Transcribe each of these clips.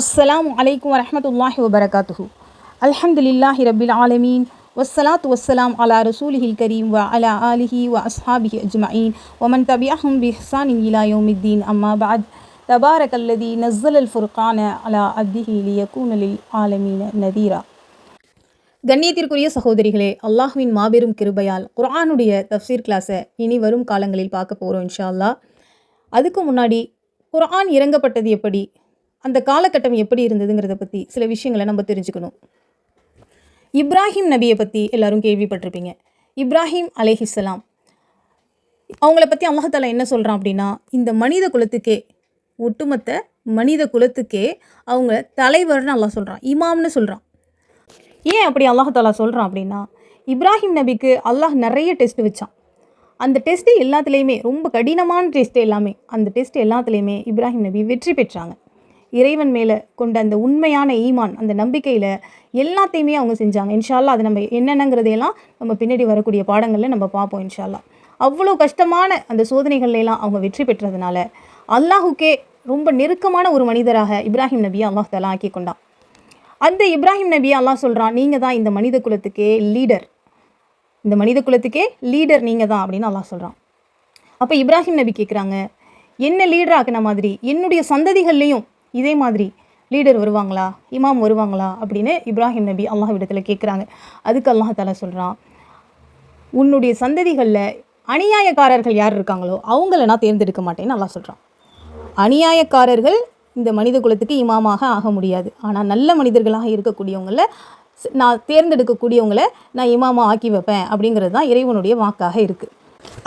அஸ்ஸலாமு அலைக்கும் வரஹ்மத்துல்லாஹி வபரகாத்துஹு. அல்ஹம்துலில்லாஹி ரபில் ஆலமீன். வஸ்ஸலாத்து வஸ்ஸலாம் அலா ரசூலிஹில் கரீம் வ அலா ஆலிஹி வ அஸ்ஹாபிஹி அஜ்மஈன் ஒமன் தபியாஹும் பிஹ்சானின் இலா யோமித்தீன். அம்மா பாத் தபாரக் அல்லதி நஸ்ஸல் அல் ஃபுர்கான அலா அப்திஹி லியகூனலில் ஆலமீன நதீரா. கண்ணியத்திற்குரிய சகோதரிகளே அல்லாஹ்வின் மாபெரும் கிருபையால் குரானுடைய தஃசீர் கிளாஸை இனி வரும் காலங்களில் பார்க்க போகிறோம் இன்ஷா அல்லாஹ். அதுக்கு முன்னாடி குரான் இறங்கப்பட்டது எப்படி? அந்த காலகட்டம் எப்படி இருந்ததுங்கிறத பற்றி சில விஷயங்களை நம்ம தெரிஞ்சுக்கணும். இப்ராஹிம் நபியை பற்றி எல்லாரும் கேள்விப்பட்டிருப்பீங்க. இப்ராஹிம் அலேஹிஸ்லாம் அவங்கள பற்றி அல்லாஹாலா என்ன சொல்கிறான் அப்படின்னா இந்த மனித குலத்துக்கே ஒட்டுமொத்த மனித குலத்துக்கே அவங்க தலைவர்னு அல்லாஹ் சொல்கிறான் இமாம்னு சொல்கிறான் ஏன் அப்படி அல்லாஹாலா சொல்கிறான் அப்படின்னா இப்ராஹிம் நபிக்கு அல்லாஹ் நிறைய டெஸ்ட் வச்சான். அந்த டெஸ்ட்டு எல்லாத்துலேயுமே ரொம்ப கடினமான டெஸ்ட்டு எல்லாமே அந்த டெஸ்ட் எல்லாத்துலேயுமே இப்ராஹிம் நபி வெற்றி பெற்றாங்க. இறைவன் மேலே கொண்ட அந்த உண்மையான ஈமான் அந்த நம்பிக்கையில் எல்லாத்தையுமே அவங்க செஞ்சாங்க. இன்ஷால்லா அது நம்ம என்னென்னங்கிறதையெல்லாம் நம்ம பின்னாடி வரக்கூடிய பாடங்களில் நம்ம பார்ப்போம் இன்ஷால்லா அவ்வளோ கஷ்டமான அந்த சோதனைகள்லாம் அவங்க வெற்றி பெற்றதுனால அல்லாஹுக்கே ரொம்ப நெருக்கமான ஒரு மனிதராக இப்ராஹிம் நபியை அல்லாஹ் தலா ஆக்கி கொண்டான் அந்த இப்ராஹிம் நபியை அல்லாஹ் சொல்கிறான் நீங்கள் தான் இந்த மனித குலத்துக்கே லீடர் இந்த மனித குலத்துக்கே லீடர் நீங்கள் தான் அப்படின்னு அல்லாஹ் சொல்கிறான் அப்போ இப்ராஹிம் நபி கேட்குறாங்க என்ன லீடர் ஆக்கின மாதிரி? என்னுடைய சந்ததிகள்லேயும் இதே மாதிரி லீடர் வருவாங்களா? இமாம் வருவாங்களா? அப்படின்னு இப்ராஹிம் நபி அல்லாஹ்விடத்தில் கேட்குறாங்க அதுக்கு அல்லாஹ் சொல்கிறான் உன்னுடைய சந்ததிகளில் அநியாயக்காரர்கள் யார் இருக்காங்களோ அவங்கள நான் தேர்ந்தெடுக்க மாட்டேன்னு நல்லா சொல்கிறான் அநியாயக்காரர்கள் இந்த மனித குலத்துக்கு இமாமாக ஆக முடியாது. ஆனால் நல்ல மனிதர்களாக இருக்கக்கூடியவங்கள நான் தேர்ந்தெடுக்கக்கூடியவங்கள நான் இமாமா ஆக்கி வைப்பேன். அப்படிங்கிறது தான் இறைவனுடைய வாக்காக இருக்குது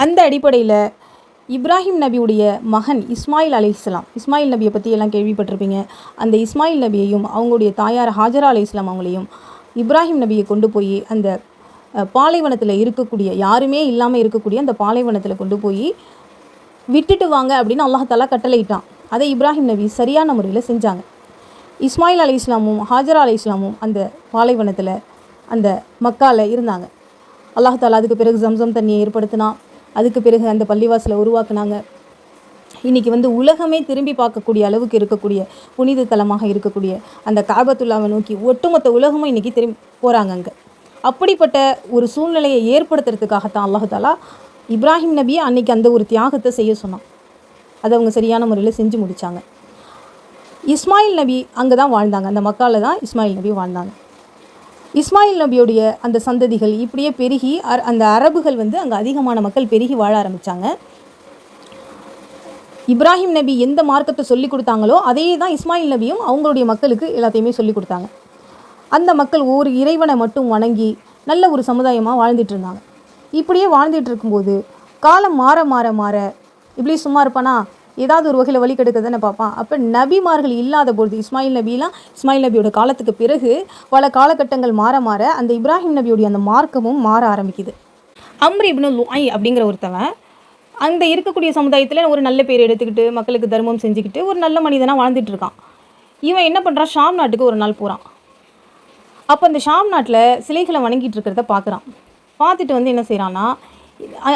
அந்த அடிப்படையில் இப்ராஹிம் நபியுடைய மகன் இஸ்மாயில் அலைஹிஸ்ஸலாம். இஸ்மாயில் நபியை பற்றி எல்லாம் கேள்விப்பட்டிருப்பீங்க. அந்த இஸ்மாயில் நபியையும் அவங்களுடைய தாயார் ஹாஜரா அலைஹிஸ்ஸலாம் அவங்களையும் இப்ராஹிம் நபியை கொண்டு போய் அந்த பாலைவனத்தில் இருக்கக்கூடிய யாருமே இல்லாமல் இருக்கக்கூடிய அந்த பாலைவனத்தில் கொண்டு போய் விட்டுட்டு வாங்க அப்படின்னு அல்லாஹாலா கட்டளையிட்டான். அதை இப்ராஹிம் நபி சரியான முறையில் செஞ்சாங்க. இஸ்மாயில் அலி இஸ்லாமும் ஹாஜரா அலி இஸ்லாமும் அந்த பாலைவனத்தில் அந்த மக்கால இருந்தாங்க. அல்லாஹாலா அதுக்கு பிறகு ஜம்சம் தண்ணியை ஏற்படுத்தினா அதுக்கு பிறகு அந்த பள்ளிவாசலை உருவாக்குனாங்க. இன்றைக்கி வந்து உலகமே திரும்பி பார்க்கக்கூடிய அளவுக்கு இருக்கக்கூடிய புனித தலமாக இருக்கக்கூடிய அந்த காபத்துல்லாவை நோக்கி ஒட்டுமொத்த உலகமும் இன்றைக்கி திரும்பி போகிறாங்க அங்கே. அப்படிப்பட்ட ஒரு சூழ்நிலையை ஏற்படுத்துறதுக்காகத்தான் அல்லாஹாலா இப்ராஹிம் நபியை அன்னைக்கு அந்த ஒரு தியாகத்தை செய்ய சொன்னான். அதை அவங்க சரியான முறையில் செஞ்சு முடித்தாங்க இஸ்மாயில் நபி அங்கே தான் வாழ்ந்தாங்க. அந்த மக்காவில் தான் இஸ்மாயில் நபி வாழ்ந்தாங்க. இஸ்மாயில் நபியுடைய அந்த சந்ததிகள் இப்படியே பெருகி அர் அந்த அரபுகள் வந்து அங்கே அதிகமான மக்கள் பெருகி வாழ ஆரம்பித்தாங்க இப்ராஹிம் நபி எந்த மார்க்கத்தை சொல்லி கொடுத்தாங்களோ அதே தான் இஸ்மாயில் நபியும் அவங்களுடைய மக்களுக்கு எல்லாத்தையுமே சொல்லி கொடுத்தாங்க. அந்த மக்கள் ஒரு இறைவனை மட்டும் வணங்கி நல்ல ஒரு சமுதாயமாக வாழ்ந்துட்டு இருந்தாங்க. இப்படியே வாழ்ந்துட்டு இருக்கும்போது காலம் மாற மாற மாற இப்படி சும்மா இருப்பானா? ஏதாவது ஒரு வகையில் வழி கெடுக்க தானே பார்ப்பான். அப்போ நபிமார்கள் இல்லாத பொழுது இஸ்மாயில் நபிலாம் இஸ்மாயில் நபியோட காலத்துக்கு பிறகு பல காலகட்டங்கள் மாற மாற அந்த இப்ராஹிம் நபியோடைய அந்த மார்க்கமும் மாற ஆரம்பிக்குது. அம்ர் இப்னு லுஐ அப்படிங்கிற ஒருத்தவன் அந்த இருக்கக்கூடிய சமுதாயத்தில் ஒரு நல்ல பேர் எடுத்துக்கிட்டு மக்களுக்கு தர்மம் செஞ்சுக்கிட்டு ஒரு நல்ல மனிதனாக வாழ்ந்துட்டு இருக்கான். இவன் என்ன பண்ணுறான் ஷாம் நாட்டுக்கு ஒரு நாள் போகிறான் அப்போ அந்த ஷாம் நாட்டில் சிலைகளை வணங்கிட்டு இருக்கிறத பார்க்குறான் பார்த்துட்டு வந்து என்ன செய்கிறான்னா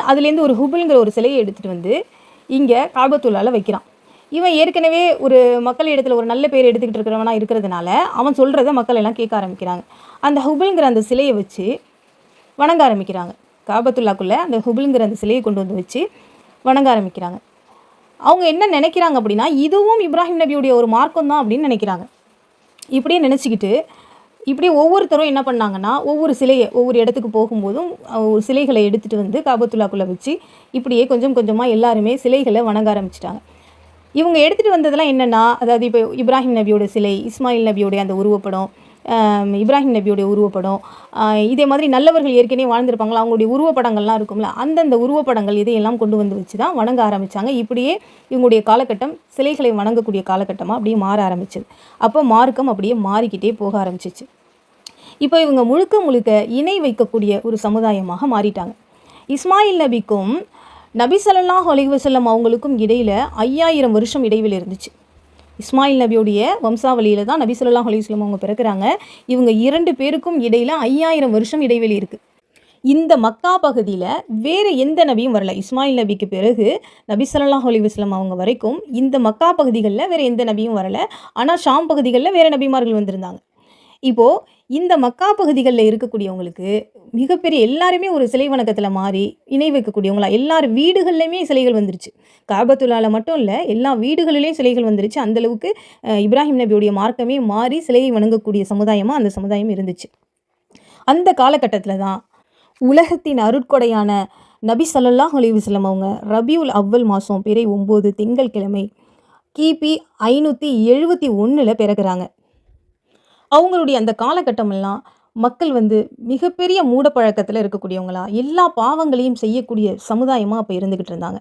அதுலேருந்து ஒரு ஹுபுல்ங்கிற ஒரு சிலையை எடுத்துகிட்டு வந்து இங்கே காபத்துள்ளால் வைக்கிறான். இவன் ஏற்கனவே ஒரு மக்கள் இடத்துல ஒரு நல்ல பேர் எடுத்துக்கிட்டு இருக்கிறவனா இருக்கிறதுனால அவன் சொல்கிறத மக்கள் எல்லாம் கேட்க ஆரம்பிக்கிறாங்க. அந்த ஹுபுல்ங்கிற அந்த சிலையை வச்சு வணங்க ஆரம்பிக்கிறாங்க. காபத்துல்லாக்குள்ளே அந்த ஹுபுல்ங்கிற அந்த சிலையை கொண்டு வந்து வச்சு வணங்க ஆரம்பிக்கிறாங்க. அவங்க என்ன நினைக்கிறாங்க அப்படின்னா இதுவும் இப்ராஹிம் நபியுடைய ஒரு மார்க்கம் தான் அப்படின்னு நினைக்கிறாங்க. இப்படியே நினச்சிக்கிட்டு இப்படி ஒவ்வொருத்தரும் என்ன பண்ணாங்கன்னா ஒவ்வொரு சிலையை ஒவ்வொரு இடத்துக்கு போகும்போதும் ஒரு சிலைகளை எடுத்துகிட்டு வந்து காபத்துல்லாக்குள்ளே வச்சு இப்படியே கொஞ்சம் கொஞ்சமாக எல்லாருமே சிலைகளை வணங்க ஆரம்பிச்சிட்டாங்க. இவங்க எடுத்துகிட்டு வந்ததெல்லாம் என்னென்னா அதாவது இப்போ இப்ராஹிம் நபியோட சிலை இஸ்மாயில் நபியோடைய அந்த உருவப்படம் இப்ராஹிம் நபியுடைய உருவப்படம். இதே மாதிரி நல்லவர்கள் ஏற்கனவே வாழ்ந்திருப்பாங்களா? அவங்களுடைய உருவப்படங்கள்லாம் இருக்கும்ல அந்தந்த உருவப்படங்கள் இதையெல்லாம் கொண்டு வந்து வச்சு தான் வணங்க ஆரம்பித்தாங்க இப்படியே இவங்களுடைய காலகட்டம் சிலைகளை வணங்கக்கூடிய காலகட்டமாக அப்படியே மாற ஆரம்பிச்சது. அப்போ மார்க்கம் அப்படியே மாறிக்கிட்டே போக ஆரம்பிச்சிச்சு. இப்போ இவங்க முழுக்க முழுக்க இணை வைக்கக்கூடிய ஒரு சமுதாயமாக மாறிட்டாங்க. இஸ்மாயில் நபிக்கும் நபி ஸல்லல்லாஹு அலிவசல்லம் அவங்களுக்கும் இடையில் ஐயாயிரம் வருஷம் இடைவெளி இருந்துச்சு. இஸ்மாயில் நபியுடைய வம்சாவளியில் தான் நபி ஸல்லல்லாஹு அலிஸ்லம் அவங்க பிறக்கிறாங்க. இவங்க இரண்டு பேருக்கும் இடையில் ஐயாயிரம் வருஷம் இடைவெளி இருக்குது இந்த மக்கா பகுதியில் வேறு எந்த நபியும் வரல. இஸ்மாயில் நபிக்கு பிறகு நபி சல்லாஹ் அலைஹி வஸல்லம் அவங்க வரைக்கும் இந்த மக்கா பகுதிகளில் வேறு எந்த நபியும் வரல. ஆனால் ஷாம் பகுதிகளில் வேறு நபிமார்கள் வந்திருந்தாங்க. இப்போது இந்த மக்கா பகுதிகளில் இருக்கக்கூடியவங்களுக்கு மிகப்பெரிய எல்லாருமே ஒரு சிலை வணக்கத்தில் மாறி இணை வைக்கக்கூடியவங்களா எல்லார் வீடுகள்லையுமே சிலைகள் வந்துருச்சு. காபத்துல்லால மட்டும் இல்லை எல்லா வீடுகளிலையும் சிலைகள் வந்துருச்சு. அந்தளவுக்கு இப்ராஹிம் நபியுடைய மார்க்கமே மாறி சிலையை வணங்கக்கூடிய சமுதாயமாக அந்த சமுதாயம் இருந்துச்சு. அந்த காலகட்டத்தில் தான் உலகத்தின் அருட்கொடையான நபி சல்லாஹ் அலைஹி அவங்க ரபியுல் அவ்வல் மாதம் பிறை ஒம்பது திங்கட்கிழமை கிபி ஐநூற்றி எழுபத்தி ஒன்றில் பிறகுறாங்க. அவங்களுடைய அந்த காலகட்டமெல்லாம் மக்கள் வந்து மிகப்பெரிய மூடப்பழக்கத்தில் இருக்கக்கூடியவங்களா? எல்லா பாவங்களையும் செய்யக்கூடிய சமுதாயமாக அப்போ இருந்துக்கிட்டு இருந்தாங்க.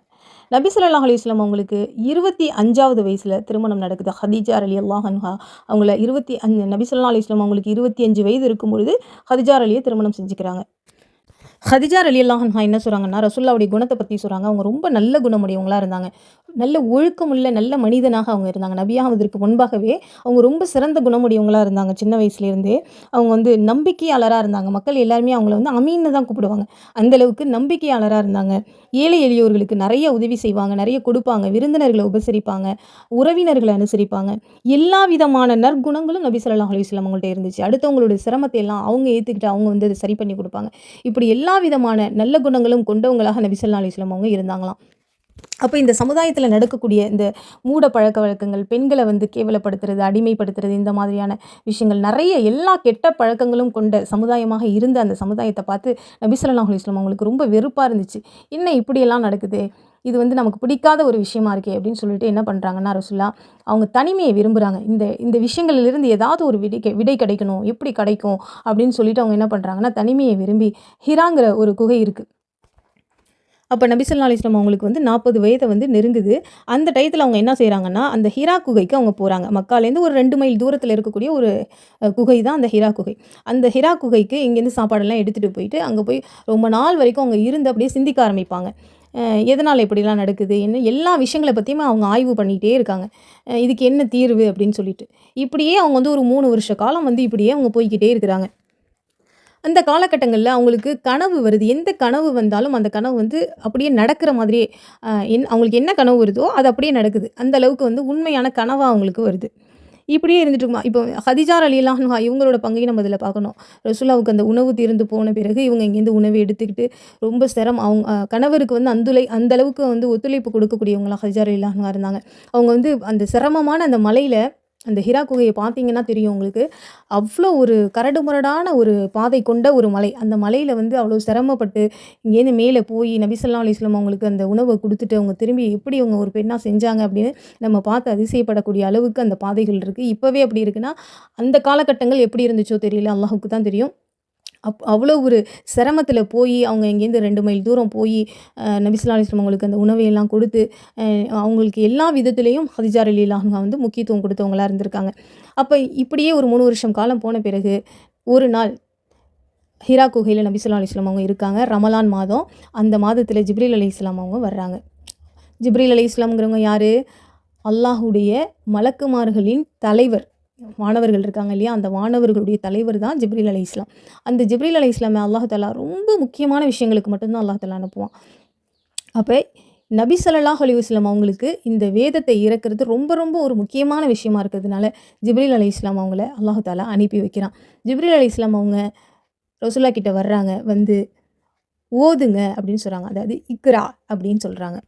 நபி ஸல்லல்லாஹு அலைஹி அவங்களுக்கு இருபத்தி அஞ்சாவது வயசில் திருமணம் நடக்குது. ஹதிஜா அலி அல்லாஹன்ஹா அவங்கள இருபத்தி அஞ்சு நபி ஸல்லல்லாஹு அலைஹி அவங்களுக்கு இருபத்தி அஞ்சு வயது இருக்கும் பொழுது ஹதிஜார் அலியை திருமணம் செஞ்சுக்கிறாங்க. ஹதிஜார் அலி அல்லாஹன்ஹா என்ன சொல்கிறாங்கன்னா ரசுல்லாவுடைய குணத்தை பற்றி சொல்கிறாங்க அவங்க ரொம்ப நல்ல குணமுடையவங்களாக இருந்தாங்க. நல்ல ஒழுக்கமுள்ள நல்ல மனிதனாக அவங்க இருந்தாங்க. நபியாவதற்கு முன்பாகவே அவங்க ரொம்ப சிறந்த குணமுடையவங்களாக இருந்தாங்க. சின்ன வயசுலேருந்தே அவங்க வந்து நம்பிக்கையாளராக இருந்தாங்க. மக்கள் எல்லாருமே அவங்கள வந்து அமீன்னு தான் கூப்பிடுவாங்க. அந்தளவுக்கு நம்பிக்கையாளராக இருந்தாங்க. ஏழை எளியோர்களுக்கு நிறைய உதவி செய்வாங்க. நிறைய கொடுப்பாங்க. விருந்தினர்களை உபசரிப்பாங்க. உறவினர்களை அனுசரிப்பாங்க. எல்லா விதமான நற்குணங்களும் நபி ஸல்லல்லாஹு அலைஹி அவங்கள்ட்ட இருந்துச்சு. அடுத்தவங்களுடைய சிரமத்தை எல்லாம் அவங்க ஏற்றுக்கிட்டு அவங்க வந்து அதை சரி பண்ணி கொடுப்பாங்க. இப்படி எல்லா எல்லா விதமான நல்ல குணங்களும் கொண்டவங்களாக நபி சொல்லா அலிஸ்லாம் அவங்க இருந்தாங்களாம். அப்போ இந்த சமுதாயத்தில் நடக்கக்கூடிய இந்த மூட பழக்க வழக்கங்கள் பெண்களை வந்து கேவலப்படுத்துறது அடிமைப்படுத்துறது இந்த மாதிரியான விஷயங்கள் நிறைய எல்லா கெட்ட பழக்கங்களும் கொண்ட சமுதாயமாக இருந்த அந்த சமுதாயத்தை பார்த்து நபிசல்லாஹ் ஸல்லல்லாஹு அவங்களுக்கு ரொம்ப வெறுப்பாக இருந்துச்சு. என்ன இப்படியெல்லாம் நடக்குது? இது வந்து நமக்கு பிடிக்காத ஒரு விஷயமா இருக்கே அப்படின்னு சொல்லிட்டு என்ன பண்ணுறாங்கன்னா ரசுல்லா அவங்க தனிமையை விரும்புகிறாங்க இந்த இந்த விஷயங்களிலிருந்து ஏதாவது ஒரு விடை கெ- விடை கிடைக்கணும். எப்படி கிடைக்கும்? அப்படின்னு சொல்லிட்டு அவங்க என்ன பண்ணுறாங்கன்னா தனிமையை விரும்பி ஹிராங்கிற ஒரு குகை இருக்குது அப்போ நபிசல்லா அலிஸ்லாம் அவங்களுக்கு வந்து நாற்பது வயதை வந்து நெருங்குது. அந்த டயத்தில் அவங்க என்ன செய்கிறாங்கன்னா அந்த ஹிரா குகைக்கு அவங்க போகிறாங்க மக்காலேருந்து ஒரு ரெண்டு மைல் தூரத்தில் இருக்கக்கூடிய ஒரு குகை தான் அந்த ஹிரா குகை. அந்த ஹிரா குகைக்கு இங்கேருந்து சாப்பாடெல்லாம் எடுத்துகிட்டு போயிட்டு அங்கே போய் ரொம்ப நாள் வரைக்கும் அவங்க இருந்து அப்படியே சிந்திக்க ஆரம்பிப்பாங்க. எதனால் இப்படிலாம் நடக்குது? என்ன எல்லா விஷயங்களை பற்றியுமே அவங்க ஆய்வு பண்ணிகிட்டே இருக்காங்க. இதுக்கு என்ன தீர்வு அப்படின்னு சொல்லிட்டு. இப்படியே அவங்க வந்து ஒரு மூணு வருஷ காலம் வந்து இப்படியே அவங்க போய்க்கிட்டே இருக்கிறாங்க. அந்த காலகட்டங்களில் அவங்களுக்கு கனவு வருது. எந்த கனவு வந்தாலும் அந்த கனவு வந்து அப்படியே நடக்கிற மாதிரியே என் அவங்களுக்கு என்ன கனவு வருதோ அது அப்படியே நடக்குது. அந்த அளவுக்கு வந்து உண்மையான கனவாக அவங்களுக்கு வருது. இப்படியே இருந்துட்டு இருக்குமா? இப்போ ஹதிஜார் அலிலாம் இவங்களோட பங்கையும் நம்ம இதில் பார்க்கணும். ரசுல்லாவுக்கு அந்த உணவு தீர்ந்து போன பிறகு இவங்க இங்கேருந்து உணவு எடுத்துக்கிட்டு ரொம்ப சிரமம். அவங்க கணவருக்கு வந்து அந்துலை அந்த அளவுக்கு வந்து ஒத்துழைப்பு கொடுக்கக்கூடியவங்களா ஹதிஜார் அலிலாம் இருந்தாங்க. அவங்க வந்து அந்த சிரமமான அந்த மலையில் அந்த ஹிரா குகையை பார்த்தீங்கன்னா தெரியும் உங்களுக்கு. அவ்வளோ ஒரு கரடுமுரடான ஒரு பாதை கொண்ட ஒரு மலை. அந்த மலையில் வந்து அவ்வளோ சிரமப்பட்டு இங்கேருந்து மேலே போய் நபிசல்லா அலிஸ்லாம் அவங்களுக்கு அந்த உணவை கொடுத்துட்டு அவங்க திரும்பி எப்படி அவங்க ஒரு பெண்ணாக செஞ்சாங்க அப்படின்னு நம்ம பார்த்து அதிசயப்படக்கூடிய அளவுக்கு அந்த பாதைகள் இருக்குது இப்போவே அப்படி இருக்குன்னா அந்த காலகட்டங்கள் எப்படி இருந்துச்சோ தெரியல. அல்லாஹுக்கு தான் தெரியும். அப் அவ்வளோ ஒரு சிரமத்தில் போய் அவங்க இங்கேருந்து ரெண்டு மைல் தூரம் போய் நபிசுல்லா அவங்களுக்கு அந்த உணவை எல்லாம் கொடுத்து அவங்களுக்கு எல்லா விதத்துலேயும் ஹதிஜார் அலிலாங்க வந்து முக்கியத்துவம் கொடுத்தவங்களா இருந்திருக்காங்க. அப்போ இப்படியே ஒரு மூணு வருஷம் காலம் போன பிறகு ஒரு நாள் ஹிரா குகையில் நபிசுல்லா அலிஸ்லாம் அவங்க இருக்காங்க. ரமலான் மாதம். அந்த மாதத்தில் ஜிப்ரீல் அலி இஸ்லாம் அவங்க வர்றாங்க. ஜிப்ரீல் அலி இஸ்லாம்ங்கிறவங்க யார்? அல்லாஹுடைய மலக்குமார்களின் தலைவர். மாணவர்கள் இருக்காங்க இல்லையா? அந்த மாணவர்களுடைய தலைவர் தான் ஜிப்ரில் அலி இஸ்லாம். அந்த ஜிப்ரில் அலி இஸ்லாமை அல்லாஹ் தாலா ரொம்ப முக்கியமான விஷயங்களுக்கு மட்டும்தான் அல்லாஹ் அனுப்புவான். அப்போ நபி சல்லாஹ் அலி இஸ்லாம் அவங்களுக்கு இந்த வேதத்தை இறக்கிறது ரொம்ப ரொம்ப ஒரு முக்கியமான விஷயமா இருக்கிறதுனால ஜிப்ரில் அலி இஸ்லாம் அவங்கள அல்லாஹு தாலா அனுப்பி வைக்கிறான். ஜிப்ரில் அலி இஸ்லாம் அவங்க ரசுல்லா கிட்ட வர்றாங்க வந்து ஓதுங்க அப்படின்னு சொல்கிறாங்க அதாவது இக்ரா அப்படின்னு சொல்கிறாங்க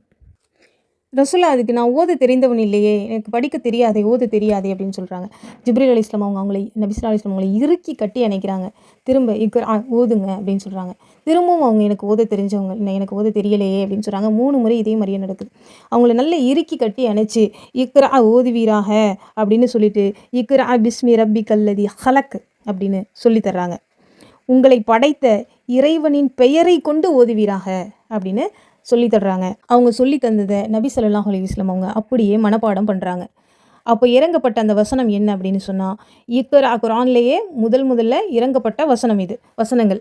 ரசுல்லா அதுக்கு நான் ஓத தெரிந்தவன் இல்லையே. எனக்கு படிக்க தெரியாதே ஓத தெரியாதே அப்படின்னு சொல்கிறாங்க ஜிப்ரீல் அலி இஸ்லாம் அவங்க அவங்களை நபிசுல்லா அலி இஸ்லாம் அவங்களை இறுக்கி கட்டி அணைக்கிறாங்க. திரும்ப இக்ரா ஓதுங்க அப்படின்னு சொல்கிறாங்க திரும்பவும் அவங்க எனக்கு ஓத தெரிஞ்சவங்க நான் எனக்கு ஓத தெரியலையே அப்படின்னு சொல்கிறாங்க மூணு முறை இதே மாதிரியே நடக்குது. அவங்கள நல்ல இறுக்கி கட்டி அணைச்சி இக்ரா ஓதுவீராக அப்படின்னு சொல்லிட்டு இக்ரா பிஸ்மி ரப்பி கல்லதி ஹலக் அப்படின்னு சொல்லி தர்றாங்க. உங்களை படைத்த இறைவனின் பெயரை கொண்டு ஓதுவீராக அப்படின்னு சொல்லி தர்றாங்க அவங்க சொல்லி தந்ததை நபி ஸல்லல்லாஹு அலைஹி அவங்க அப்படியே மனப்பாடம் பண்ணுறாங்க அப்போ இறங்கப்பட்ட அந்த வசனம் என்ன அப்படின்னு சொன்னால் இக்கரா குரான்லேயே முதல் முதல்ல இறங்கப்பட்ட வசனம் இது வசனங்கள்.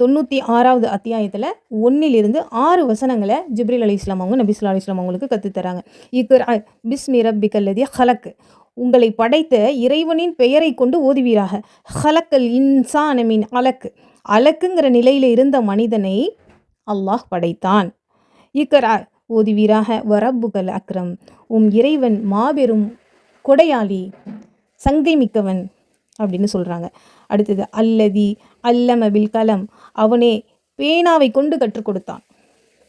தொண்ணூற்றி ஆறாவது அத்தியாயத்தில் ஒன்றிலிருந்து ஆறு வசனங்களை ஜிப்ரில் அலி இஸ்லாம் அவங்க நபி ஸல்லல்லாஹு அலைஹி அவங்களுக்கு கற்றுத்தராங்க இக்ரா பிஸ்மி ரப்பி கல்லதி ஹலக். உங்களை படைத்த இறைவனின் பெயரை கொண்டு ஓதுவீராக. ஹலக்கல் இன்சான் மீன் அலக்கு அலக்குங்கிற நிலையில் இருந்த மனிதனை அல்லாஹ் படைத்தான். இக்கரா ஓதுவீராக வரப்புகல் அக்ரம் உம் இறைவன் மாபெரும் கொடையாளி சங்கை மிக்கவன் அப்படின்னு சொல்கிறாங்க அடுத்தது அல்லதி அல்லம பில் கலம் அவனே பேனாவை கொண்டு கற்றுக் கொடுத்தான்.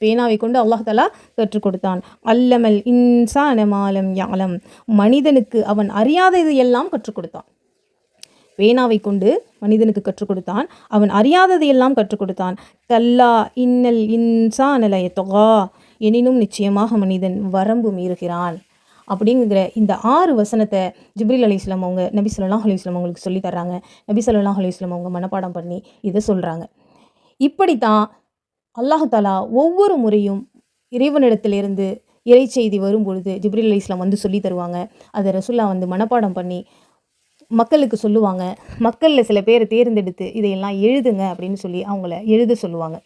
பேனாவை கொண்டு அல்லாஹ் தலா கற்றுக் கொடுத்தான். அல்லமல் இன்சான மாலம் யாலம் மனிதனுக்கு அவன் அறியாதது எல்லாம் கற்றுக் கொடுத்தான். பேனாவை கொண்டு மனிதனுக்கு கற்றுக் கொடுத்தான். அவன் அறியாததையெல்லாம் கற்றுக் கொடுத்தான். கல்லா இன்னல் இன்சானலய தொகா எனினும் நிச்சயமாக மனிதன் வரம்பு மீறுகிறான். அப்படிங்கிற இந்த ஆறு வசனத்தை ஜிப்ரில் அலிஸ்லாம் அவங்க நபி சொல்லாஹ் அலைஹி அவங்களுக்கு சொல்லி தர்றாங்க. நபி சொல்லாஹ் அலைஹி வஸல்லம் அவங்க மனப்பாடம் பண்ணி இதை சொல்கிறாங்க இப்படித்தான் அல்லாஹ் தாலா ஒவ்வொரு முறையும் இறைவனிடத்திலிருந்து இறை செய்தி வரும் பொழுது ஜிப்ரில் அலி இஸ்லாம் வந்து சொல்லி தருவாங்க. அதை ரசுல்லா வந்து மனப்பாடம் பண்ணி மக்களுக்கு சொல்லுவாங்க. மக்களில் சில பேரை தேர்ந்தெடுத்து இதையெல்லாம் எழுதுங்க அப்படின்னு சொல்லி அவங்கள எழுத சொல்லுவாங்க.